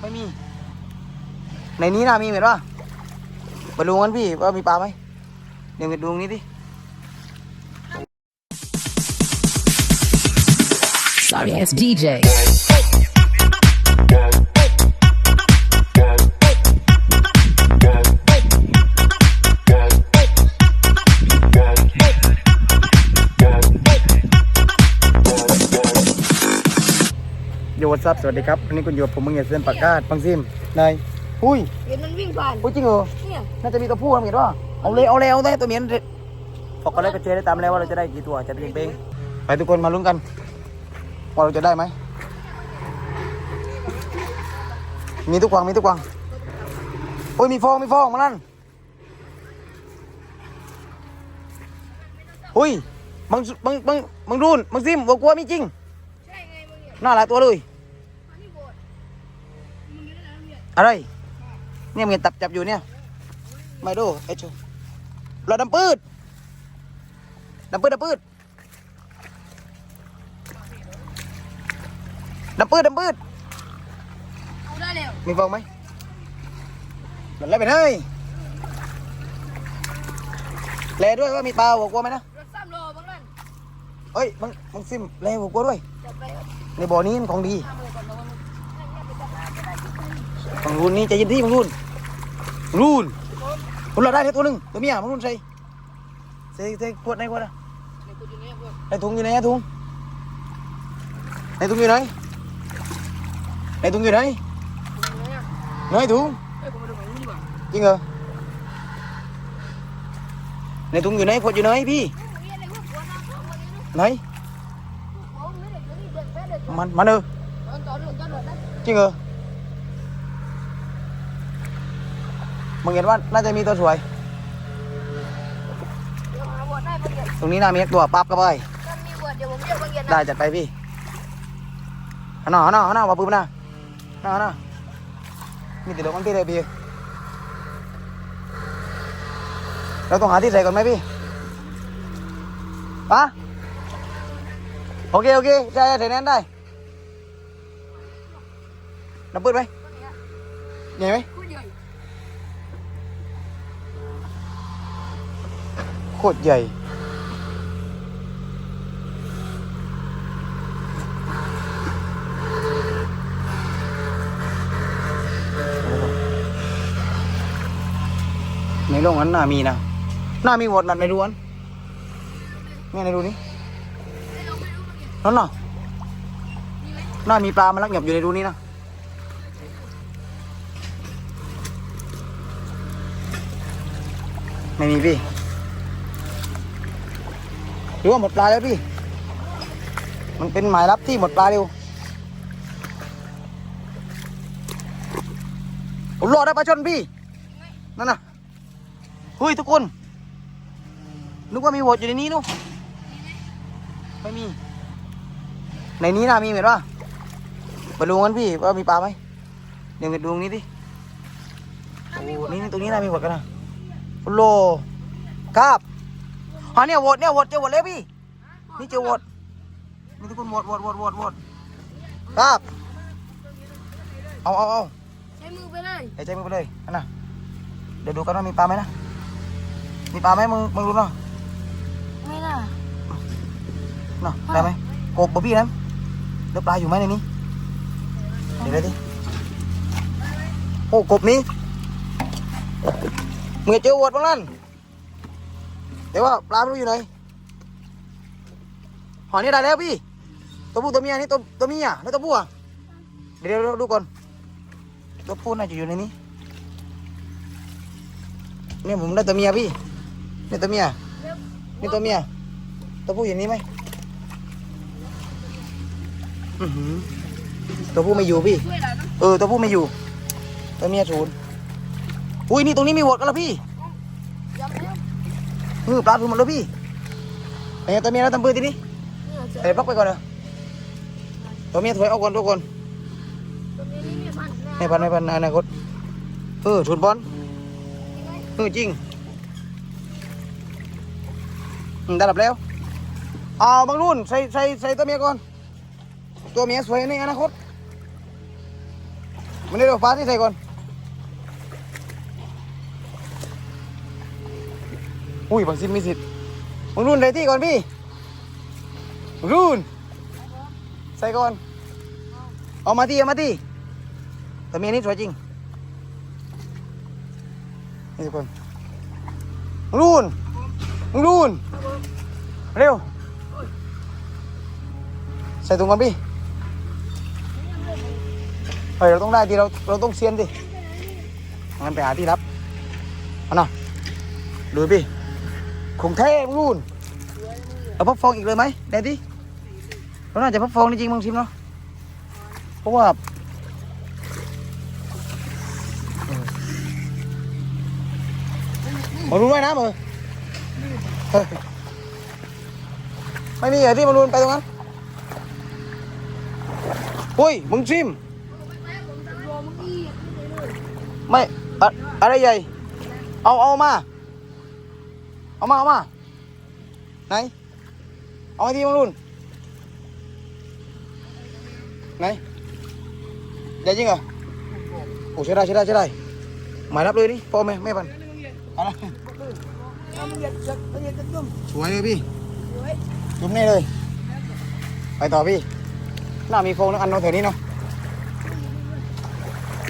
ไม่มี ในนี้นะมีเห็นปะไปดูกันพี่ว่ามีปลาไหมเดี๋ยวไปดูตรงนี้ดิ Sorry it's DJ. โยวัซับสวัสดีครับวันนี้คุณอยู่กับผมมึงเหยียดเส้นปากกาดปังซิมนายอุ้ยเห็นมันวิ่งผ่านอุ้ยจริงเหรอเนี่ยน่าจะมีตัวผู้ทำเห็นป่ะเอาเลยเอาเลยเอาเลยตัวเมียนฝากกันเลยกระเจได้ตามแล้วว่าเราจะได้กี่ตัวจะเป็นเป้งๆไปทุกคนมาลุ้นกันว่าเราจะได้ไหมมีทุกกวางมีทุกกวางโอ้ยมีฟองมีฟองมาลั่นอุ้ยบางบางบางบางรุ่นบางซิมบอกกลัวมีจริงใช่ไงมึงเนี่ยน่าหลายตัวเลย มาที่โบสถ์มึงนี่นะเนี่ย อะไร เนี่ยมันตับจับอยู่เนี่ย ไม่ดูไอ้ชูเราดำปืดดำปืดดำปืดดำปืดดำปืดเอาได้แล้วมีฟองไหมมันไล่ไปเลยแลด้วยว่ามีปลาหัวกลัวไหมนะรถซ้ำโลบ้างนั่นเอ้ยมึงมึงซิมแลหัวกลัวด้วยในบ่อนี้มันของดี ฝั่งรุ่นนี้ใจเย็นที่ฝั่งรุ่นรุ่นคุณเราได้แค่ตัวหนึ่งตัวเมียฝั่งรุ่นใส่ใส่ใส่ขวดไหนขวดอะในกูอยู่เนี่ยพวกในถุงอยู่ไหนถุงในถุงอยู่ไหนในถุงอยู่ไหนกูอยู่เนี่ยไหนถุงจริงเหรอในถุงอยู่ไหนขวดอยู่ไหนพี่ไรพวกหัวหน้าพวกมันนี่นะไหนพวกมึงไม่ได้เดี๋ยวนี้เดินแป๊ะเดินมันเออตอนต่อเรื่องจริงเหรอ มึงเห็นว่าน่าจะมีตัวสวย เดี๋ยวหาบวชได้บางอย่างตรงนี้น่ามีตัวปั๊บก็ไป ถ้ามีบวชเดี๋ยวผมเรียกบางอย่างนะได้จัดไปพี่เอาหน่าเอาหน่าเอาหน่าว่าปืนมาหน้าหน้าหน้ามีติดลมกันที่เลยพี่เราต้องหาที่ใส่ก่อนไหมพี่ปะโอเคโอเคใช่ใส่แน่นได้น้ำปืนไหมใหญ่ไหม กูใหญ่ โคตรใหญ่ ในโรงนั้นน่ามีนะ น่ามีหมดนั่นในรูนั้นนี่ในรูนี้นั่นน่ะมีไหน่ามีปลามันลักหยับอยู่ในรูนี้นะไม่มีพี่ หรือว่าหมดปลาแล้วพี่ มันเป็นหมายรับที่หมดปลาเร็วผมรอได้ปลาชนพี่ นั่นน่ะเฮ้ยทุกคน นึกว่ามีโหวตอยู่ในนี้นู่นไม่มี ในนี้นะมีเห็นป่ะไปดูกันพี่ว่ามีปลาไหมเดี๋ยวไปดูตรงนี้ดิโอ้นี่นี่ตรงนี้นะมีโหวตกันนะโอ้โลครับ อ๋อเนี่ยโหวตเนี่ยโหวตเจอโหวตเลยพี่ นี่เจอโหวตนี่ทุกคนโหวตโหวตโหวตโหวตโหวตครับ เอาเอาเอาใช้มือไปเลยหายใจมือไปเลยอันน่ะเดี๋ยวดูกันว่ามีปลาไหมนะ มีปลาไหมมึงมึงรู้เนาะไม่น่าเนาะได้ไหมกบบ่พี่นั้นแล้วปลาอยู่ไหมในนี้ เดี๋ยวได้ดิ โอ้กบนี้มึงจะเจอโหวตบ้างนั่น แต่ว่าปลาไม่รู้อยู่ไหนหอนี่ได้แล้วพี่ ตัวผู้ตัวเมียนี่ตัวตัวเมียแล้วตัวผู้อะเดี๋ยวเดี๋ยวดูก่อน ตัวผู้น่าจะอยู่ในนี้ เนี่ยผมได้ตัวเมียพี่นี่ตัวเมีย นี่ตัวเมีย ตัวผู้อยู่นี่ไหมอือหือตัวผู้ไม่อยู่พี่ช่วยเรานะเออตัวผู้ไม่อยู่ ตัวเมียศูนย์อุ้ยนี่ตรงนี้มีโหวตกันแล้วพี่ยำแล้ว เออปลาถูกหมดแล้วพี่ไอ้ตัวเมียแล้วทำปืนทีนี้เนี่ยเจอใส่บล็อกไปก่อนเถอะตัวเมียถอยเอาก่อนทุกคนตรงนี้นี่มีพันไม่พันไม่พันอนาคตเออศูนย์บอลเออจริงอืมได้รับแล้วเอาบางรุ่นใส่ใส่ใส่ตัวเมียก่อน ตัวเมียสวยในอนาคตมันได้เอาฟ้าที่ใส่ก่อน อุ้ยบางซิมมีสิทธิ์มึงรุ่นใส่ที่ก่อนพี่รุ่น ใส่ก่อน เอามาที่เอามาที่แต่เมียนี่สวยจริง นี่ทุกคนรุ่นรุ่น เร็ว ใส่ถุงก่อนพี่เฮ้ยเราต้องได้ดิเราเราต้องเซียนดิงั้นไปหาที่รับเอาหน่อยดูพี่ คงเท่รุ่นเอาพับฟองอีกเลยไหมเดี๋ยวดิเราน่าจะพับฟองจริงๆบางชิมเนาะเพราะว่ามารุนไว้นะมือเฮ้ยไม่มีเหรอที่มารุนไปตรงนั้นอุ้ยมึงชิมไม่ อะไรใหญ่ เอาเอามา เอามาเอามาไหน เอามาที่มังรุนไหนใหญ่จริงเหรอโอ้ใช่ได้ใช่ได้ใช่ได้หมายรับเลยนี่พอไหมไม่ปันเอะเอามึงเหยียดเหยียดเหยียดจะจุ่มสวยเลยพี่สวยจุ่มนี่เลย ไปต่อพี่น่ามีโฟงนักอันเนาะแถวนี้เนาะ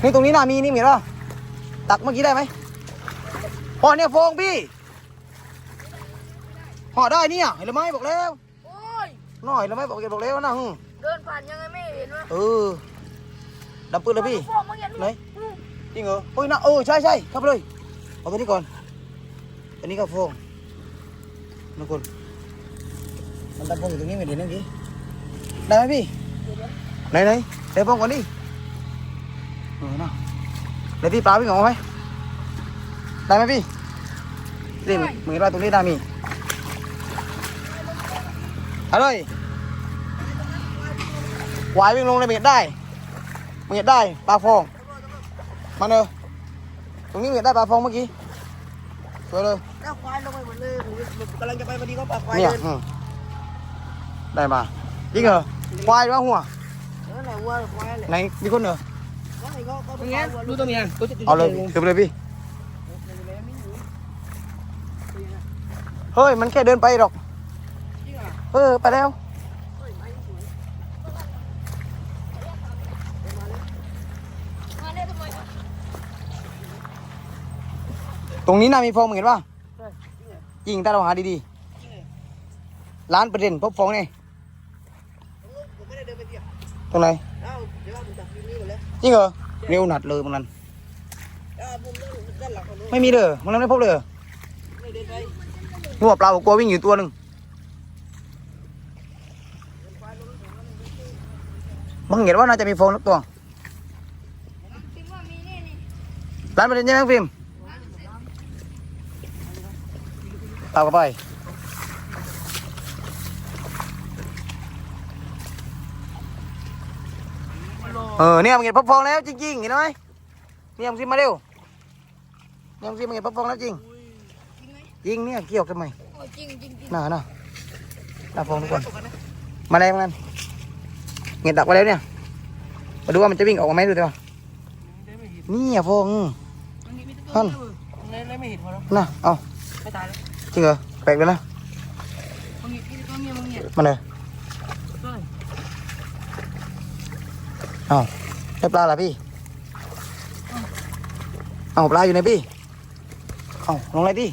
นี่ตรงนี้น่ามีนี่มีหรอตักเมื่อกี้ได้ไหมห่อเนี่ยโฟงพี่ ห่อได้เนี่ยเห็นหรือไม่บอกแล้วโอ้ยน้อยเห็นหรือไม่บอกเก็บบอกแล้วนะหึเดินผ่านยังไงไม่เห็นวะเออดับปืนเลยพี่ฟองมึงเหยียดไหนจริงเหรอเฮ้ยนะเออใช่ใช่เข้าไปเลยเอาตัวนี้ก่อนตัวนี้ก็โฟงนะคุณมันดับโฟงอยู่ตรงนี้ไม่เห็นนั่นกี้ได้ไหมพี่ไหนไหนเดี๋ยวโฟงก่อนดิเออนะเดี๋ยวที่ปลาวิ่งออกมาไหมได้ไหมพี่นี่มึงเห็นว่าตรงนี้ได้มี อะไรวายวิ่งลงเลยมึงเห็นได้มึงเห็นได้ปลาฟองมาเนอะตรงนี้มึงเห็นได้ปลาฟองเมื่อกี้สวยเลยแล้วควายลงไปหมดเลยผมกำลังจะไปพอดีก็ปลาควายเนี่ยเดินอืมได้มาจริงเหรอควายว่าหัวเออไหนวัวควายเลยไหนมีคนเหรอแล้วไหนก็ก็มึงเงี้ยรู้ตัวเมียรู้จะเอาเลยถือไปเลยพี่เฮ้ยมันแค่เดินไปหรอก เออ ไปแล้วมาตรงนี้น่ามีฟองเห็นป่ะยิงถ้าเราหาดีๆล้านปร์เซ็นพบฟองนี่ผมไม่ได้เดินไปเดียตรงไหนจริงเหรอเร็วหนัดเลยมึงนั้นอ่าผมด้านหลังของนู้นไม่มีเลยมึงนั้นไม่พบเลยเหรอไม่เดินปนึกว่าปลาบกกลัววิ่งอยู่ตัวหนึ่ง มึงเห็นว่าน่าจะมีฟองสักตัวคิดว่ามีนี่นี่ล้านเปอร์เซ็นต์ใช่ไหมฟิล์มตามกันไปเออเนี่ยมึงเห็นพับฟองแล้วจริงๆเห็นไหมเนี่ยมึงซิมมาเร็วเนี่ยมึงซิมมึงเห็นพับฟองแล้วจริงจริงเนี่ยเกี่ยวทำไหมน่าน่าน่าฟองทุกคนมาแรงมัน เงียดักไว้แล้วเนี่ย มาดูว่ามันจะวิ่งออกมาไหมดูดิวะนี่อะฟองท่านเลยเลยไม่เห็นพอแล้วน่ะเอาไม่ตายแล้วจริงเหรอแปลกเลยนะมึงนี่ตัวเมียมึงเนี่ยมาเลยตัวไหนเอาได้ปลาละพี่ เอาปลาอยู่ไหนพี่ เอาลงไหนดิ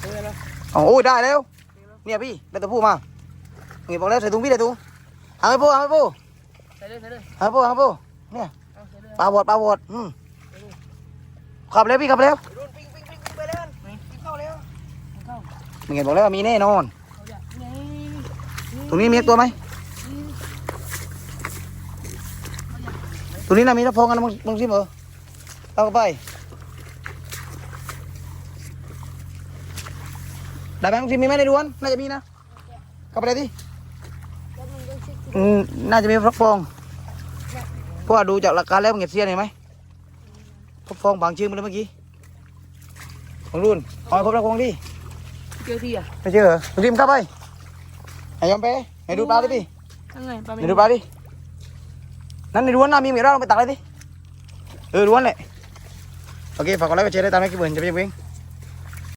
เจอแล้วเอาโอ้ยได้แล้ว เนี่ยพี่ได้ตัวผู้มา เงียบอกแล้วใส่ถุงพี่ใส่ถุงเอาไปปูเอาไปปูใส่เลยใส่เลยเอาไปปูเอาไปปูเนี่ยเอาใส่เลยปลาบดปลาบดอืมขับแล้วพี่ขับแล้วรุ่นปิ้งปิ้งปิ้งปิ้งไปแล้วปิ้งเข้าแล้วเข้ามึงเห็นบอกแล้วว่ามีแน่นอนเอาอย่าไงตรงนี้มีตัวไหมตรงนี้น่ะมีน้ำพองกันนะมึงมึงซิมเหรอเอาเข้าไปได้ไหมมึงซิมมีไหมในดวนน่าจะมีนะเข้าไปเลยดิแล้วมึงต้ องเช็คอืมน่าจะมีฟักฟองเพราะว่าดูจากหลักการแล้วมึงเห็นเสียนเห็นไหมฟักฟองบางชื่อมันเลยเมื่อกี้ของรุ่นเอาให้ครบแล้วฟองดิเจอที่อะไม่เชื่อเหรอมึงซิมเข้าไปไอ้ยอมไปไหนดูปลาดิพี่ข้างในปลาไหไม่นดูปลาดินั่นในร้วนนะมีเหมียวเราลงไปตักเลยดิเออร้วนเลยโอเคฝากกดไลค์กดแชร์ได้ตามให้กี่เบิร์นจะไปยังเอง